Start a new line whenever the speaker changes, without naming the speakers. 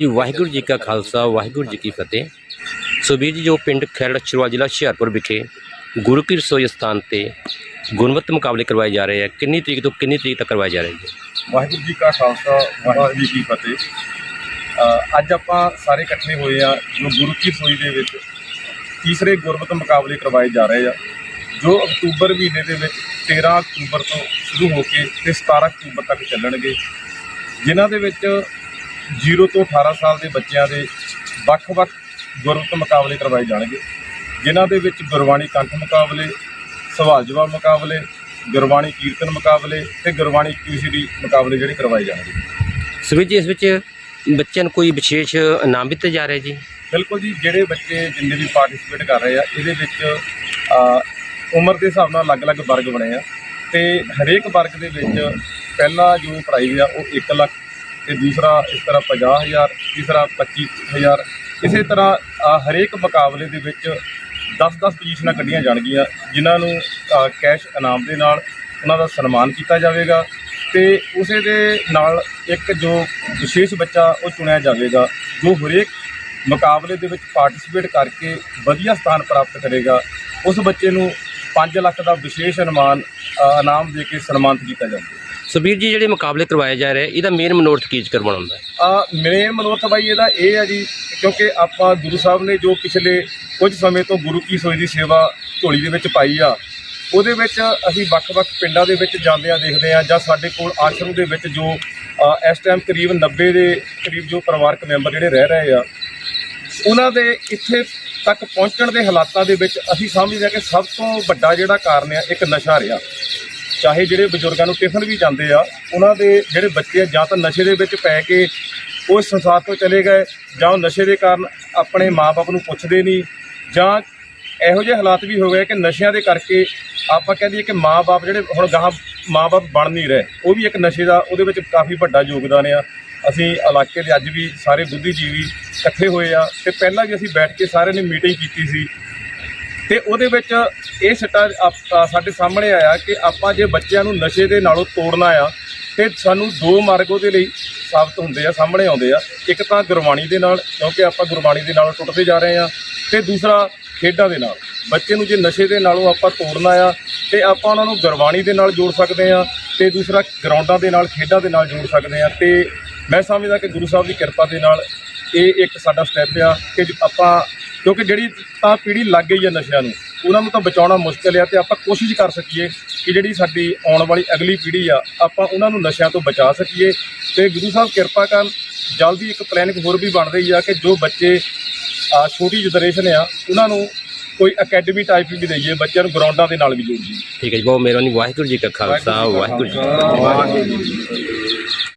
ਜੀ, ਵਾਹਿਗੁਰੂ ਜੀ ਕਾ ਖਾਲਸਾ, ਵਾਹਿਗੁਰੂ ਜੀ ਕੀ ਫਤਿਹ। ਸੋ ਵੀਰ ਜੀ, ਜੋ ਪਿੰਡ ਖੈਰੜ ਛਰਵਾ ਜ਼ਿਲ੍ਹਾ ਹੁਸ਼ਿਆਰਪੁਰ ਵਿਖੇ ਗੁਰੂ ਕੀ ਰਸੋਈ ਸਥਾਨ ਤੇ ਗੁਣਵੱਤ ਮੁਕਾਬਲੇ ਕਰਵਾਏ ਜਾ ਰਹੇ ਆ, ਕਿੰਨੀ ਤਰੀਕ ਤੋਂ ਕਿੰਨੀ ਤਰੀਕ ਤੱਕ ਕਰਵਾਏ ਜਾ ਰਹੇ ਜੀ
ਵਾਹਿਗੁਰੂ ਜੀ ਕਾ ਖਾਲਸਾ, ਵਾਹਿਗੁਰੂ ਜੀ ਕੀ ਫਤਿਹ। ਅੱਜ ਆਪਾਂ ਸਾਰੇ ਇਕੱਠੇ ਹੋਏ ਆ, ਜੋ ਗੁਰੂ ਕੀ ਰਸੋਈ ਦੇ ਵਿੱਚ ਤੀਸਰੇ ਗੁਰਮਤ ਮੁਕਾਬਲੇ ਕਰਵਾਏ ਜਾ ਰਹੇ ਆ, ਜੋ ਅਕਤੂਬਰ ਮਹੀਨੇ ਦੇ ਵਿੱਚ 13 ਅਕਤੂਬਰ ਤੋਂ ਸ਼ੁਰੂ ਹੋ ਕੇ ਤੇ 17 ਅਕਤੂਬਰ ਤੱਕ ਚੱਲਣਗੇ। ਜਿਨ੍ਹਾਂ ਦੇ ਵਿੱਚ 0 ਤੋਂ 18 ਸਾਲ ਦੇ ਬੱਚਿਆਂ ਦੇ ਵੱਖ-ਵੱਖ ਗੁਰਮਤ ਮੁਕਾਬਲੇ ਕਰਵਾਏ ਜਾਣਗੇ ਜਿਨ੍ਹਾਂ ਦੇ ਵਿੱਚ ਗੁਰਬਾਣੀ ਕੰਠ ਮੁਕਾਬਲੇ ਸਵਾਲ ਜਵਾਬ ਮੁਕਾਬਲੇ ਗੁਰਬਾਣੀ ਕੀਰਤਨ ਮੁਕਾਬਲੇ ਤੇ ਗੁਰਬਾਣੀ ਕਿਊਸੀਡੀ ਮੁਕਾਬਲੇ ਜਿਹੜੇ ਕਰਵਾਏ ਜਾਣਗੇ।
ਸੋ ਵੀਰ ਜੀ ਇਸ ਵਿੱਚ ਬੱਚਿਆਂ ਨੂੰ ਕੋਈ ਵਿਸ਼ੇਸ਼ ਇਨਾਮ ਦਿੱਤੇ ਜਾ ਰਹੇ ਜੀ?
ਬਿਲਕੁਲ ਜੀ ਜਿਹੜੇ ਬੱਚੇ ਜਿੰਨੇ ਵੀ ਪਾਰਟਿਸਿਪੇਟ ਕਰ ਰਹੇ ਆ ਇਹਦੇ ਵਿੱਚ ਉਮਰ ਦੇ ਹਿਸਾਬ ਨਾਲ ਅਲੱਗ-ਅਲੱਗ ਵਰਗ ਬਣੇ ਆ ਤੇ ਹਰੇਕ ਵਰਗ ਦੇ ਵਿੱਚ ਪਹਿਲਾ ਜੋ ਪ੍ਰਾਈਜ਼ ਆ ਉਹ 1 ਲੱਖ ਤੇ ਦੂਸਰਾ ਇਸ ਤਰ੍ਹਾਂ 50000 ਤੀਸਰਾ 25000 ਇਸੇ ਤਰ੍ਹਾਂ ਹਰੇਕ ਮੁਕਾਬਲੇ ਦੇ ਵਿੱਚ 10-10 ਪੋਜੀਸ਼ਨਾਂ ਕੱਢੀਆਂ ਜਾਣਗੀਆਂ, ਜਿਨ੍ਹਾਂ ਨੂੰ ਕੈਸ਼ ਇਨਾਮ ਦੇ ਨਾਲ ਉਹਨਾਂ ਦਾ ਸਨਮਾਨ ਕੀਤਾ ਜਾਵੇਗਾ ਤੇ ਉਸੇ ਦੇ ਨਾਲ ਇੱਕ ਜੋ ਵਿਸ਼ੇਸ਼ ਬੱਚਾ ਉਹ ਚੁਣਿਆ ਜਾਵੇਗਾ, ਜੋ ਹਰੇਕ ਮੁਕਾਬਲੇ ਦੇ ਵਿੱਚ ਪਾਰਟਿਸਿਪੇਟ ਕਰਕੇ ਵਧੀਆ ਸਥਾਨ ਪ੍ਰਾਪਤ ਕਰੇਗਾ, ਉਸ ਬੱਚੇ ਨੂੰ 5 ਲੱਖ ਦਾ ਵਿਸ਼ੇਸ਼ ਇਨਾਮ ਇਨਾਮ ਦੇ ਕੇ ਸਨਮਾਨਿਤ ਕੀਤਾ ਜਾਵੇਗਾ।
ਸੋ ਸੁਬੀਰ ਜੀ, ਜਿਹੜੇ ਮੁਕਾਬਲੇ ਕਰਵਾਏ ਜਾ ਰਹੇ, ਇਹਦਾ ਮੇਨ ਮਨੋਰਥ ਕੀ ਕਰਵਾਉਣਾ ਹੁੰਦਾ
ਆ ਮੇਰੇ ਮਨੋਰਥ ਬਾਈ ਇਹਦਾ ਇਹ ਹੈ ਜੀ, ਕਿਉਂਕਿ ਆਪਾਂ ਗੁਰੂ ਸਾਹਿਬ ਨੇ ਜੋ ਪਿਛਲੇ ਕੁਝ ਸਮੇਂ ਤੋਂ ਗੁਰੂ ਕੀ ਸੋਈ ਦੀ ਸੇਵਾ ਝੋਲੀ ਦੇ ਵਿੱਚ ਪਾਈ ਆ, ਉਹਦੇ ਵਿੱਚ ਅਸੀਂ ਵੱਖ-ਵੱਖ ਪਿੰਡਾਂ ਦੇ ਵਿੱਚ ਜਾਂਦੇ ਆ, ਦੇਖਦੇ ਆ, ਜਾਂ ਸਾਡੇ ਕੋਲ ਆਸ਼ਰਮ ਦੇ ਵਿੱਚ ਜੋ ਇਸ ਟਾਈਮ ਕਰੀਬ 90 ਦੇ ਕਰੀਬ ਜੋ ਪਰਿਵਾਰਕ ਮੈਂਬਰ ਜਿਹੜੇ ਰਹਿ ਰਹੇ ਆ, ਉਹਨਾਂ ਦੇ ਇੱਥੇ ਤੱਕ ਪਹੁੰਚਣ ਦੇ ਹਾਲਾਤਾਂ ਦੇ ਵਿੱਚ ਅਸੀਂ ਸਮਝਦੇ ਹਾਂ ਕਿ ਸਭ ਤੋਂ ਵੱਡਾ ਜਿਹੜਾ ਕਾਰਨ ਆ, ਇੱਕ ਨਸ਼ਾ ਰਿਹਾ। ਚਾਹੇ ਜਿਹੜੇ ਬਜ਼ੁਰਗਾਂ ਨੂੰ ਟਿਫਨ ਵੀ ਜਾਂਦੇ ਆ, ਉਹਨਾਂ ਦੇ ਜਿਹੜੇ ਬੱਚੇ ਆ, ਜਾਂ ਤਾਂ ਨਸ਼ੇ ਦੇ ਵਿੱਚ ਪੈ ਕੇ ਉਹ ਸੰਸਾਰ ਤੋਂ ਚਲੇ ਗਏ, ਜਾਂ ਉਹ ਨਸ਼ੇ ਦੇ ਕਾਰਨ ਆਪਣੇ ਮਾਪੇ ਨੂੰ ਪੁੱਛਦੇ ਨਹੀਂ, ਜਾਂ ਇਹੋ ਜਿਹੇ ਹਾਲਾਤ ਵੀ ਹੋ ਗਏ ਕਿ ਨਸ਼ਿਆਂ ਦੇ ਕਰਕੇ ਆਪਾਂ ਕਹਿੰਦੇ ਕਿ ਮਾਪੇ ਜਿਹੜੇ ਹੁਣ ਗਾਹਾਂ ਮਾਪੇ ਬਣ ਨਹੀਂ ਰਹੇ, ਉਹ ਵੀ ਇੱਕ ਨਸ਼ੇ ਦਾ ਉਹਦੇ ਵਿੱਚ ਕਾਫੀ ਵੱਡਾ ਯੋਗਦਾਨ ਆ। ਅਸੀਂ ਇਲਾਕੇ ਦੇ ਅੱਜ ਵੀ ਸਾਰੇ ਬੁੱਧੀਜੀਵੀ ਇਕੱਠੇ ਹੋਏ ਆ ਤੇ ਪਹਿਲਾਂ ਵੀ ਅਸੀਂ ਬੈਠ ਕੇ ਸਾਰਿਆਂ ਨੇ ਮੀਟਿੰਗ ਕੀਤੀ ਸੀ ਤੇ ਉਹਦੇ ਵਿੱਚ ਇਹ ਸਿੱਟਾ ਸਾਡੇ ਸਾਹਮਣੇ ਆਇਆ ਕਿ ਆਪਾਂ ਜੇ ਬੱਚਿਆਂ ਨੂੰ ਨਸ਼ੇ ਦੇ ਨਾਲੋਂ ਤੋੜਨਾ ਆ, ਤੇ ਸਾਨੂੰ ਦੋ ਮਾਰਗ ਉਹਦੇ ਲਈ ਸਾਬਤ ਹੁੰਦੇ ਆ, ਸਾਹਮਣੇ ਆਉਂਦੇ ਆ। ਇੱਕ ਤਾਂ ਗੁਰਬਾਣੀ ਦੇ ਨਾਲ, ਕਿਉਂਕਿ ਆਪਾਂ ਗੁਰਬਾਣੀ ਦੇ ਨਾਲ ਟੁੱਟਦੇ ਜਾ ਰਹੇ ਆ, ਤੇ ਦੂਸਰਾ ਖੇਡਾਂ ਦੇ ਨਾਲ। ਬੱਚੇ ਨੂੰ ਜੇ ਨਸ਼ੇ ਦੇ ਨਾਲੋਂ ਆਪਾਂ ਤੋੜਨਾ ਆ, ਤੇ ਆਪਾਂ ਉਹਨਾਂ ਨੂੰ ਗੁਰਬਾਣੀ ਦੇ ਨਾਲ ਜੋੜ ਸਕਦੇ ਆ, ਤੇ ਦੂਸਰਾ ਗਰਾਊਂਡਾਂ ਦੇ ਨਾਲ, ਖੇਡਾਂ ਦੇ ਨਾਲ ਜੋੜ ਸਕਦੇ ਆ, ਤੇ ਮੈਂ ਸਮਝਦਾ ਕਿ ਗੁਰੂ ਸਾਹਿਬ ਦੀ ਕਿਰਪਾ ਦੇ ਨਾਲ ਇਹ ਇੱਕ ਸਾਡਾ ਸਟੈਪ ਆ ਕਿ ਜੋ ਆਪਾਂ ਕਿਉਂਕਿ ਜਿਹੜੀ ਤਾਂ ਪੀੜ੍ਹੀ ਲੱਗ ਗਈ ਹੈ ਨਸ਼ਿਆਂ ਨੂੰ ਉਹਨਾਂ ਨੂੰ ਤਾਂ ਬਚਾਉਣਾ ਮੁਸ਼ਕਲ ਆ ਤੇ ਆਪਾਂ ਕੋਸ਼ਿਸ਼ ਕਰ ਸਕੀਏ ਕਿ ਜਿਹੜੀ ਸਾਡੀ ਆਉਣ ਵਾਲੀ ਅਗਲੀ ਪੀੜ੍ਹੀ ਆ ਆਪਾਂ ਉਹਨਾਂ ਨੂੰ ਨਸ਼ਿਆਂ ਤੋਂ ਬਚਾ ਸਕੀਏ। ਤੇ ਗੁਰੂ ਸਾਹਿਬ ਕਿਰਪਾ ਕਰਨ ਜਲਦੀ ਇੱਕ ਪਲੈਨਿੰਗ ਹੋਰ ਵੀ ਬਣ ਰਹੀ ਆ ਕਿ ਜੋ ਬੱਚੇ ਆ ਛੋਟੀ ਜਨਰੇਸ਼ਨ ਆ ਉਹਨਾਂ ਨੂੰ ਕੋਈ ਅਕੈਡਮੀ ਟਾਈਪ ਵੀ ਦਈਏ ਬੱਚਿਆਂ ਨੂੰ ਗਰਾਊਂਡਾਂ ਦੇ ਨਾਲ ਵੀ ਜੋੜੀਏ।
ਠੀਕ ਹੈ ਜੀ ਬਹੁਤ ਮਿਹਰਬਾਨੀ ਵਾਹਿਗੁਰੂ ਜੀ ਕਾ ਖਾਲਸਾ
ਵਾਹਿਗੁਰੂ ਜੀ ਕੀ ਫਤਿਹ।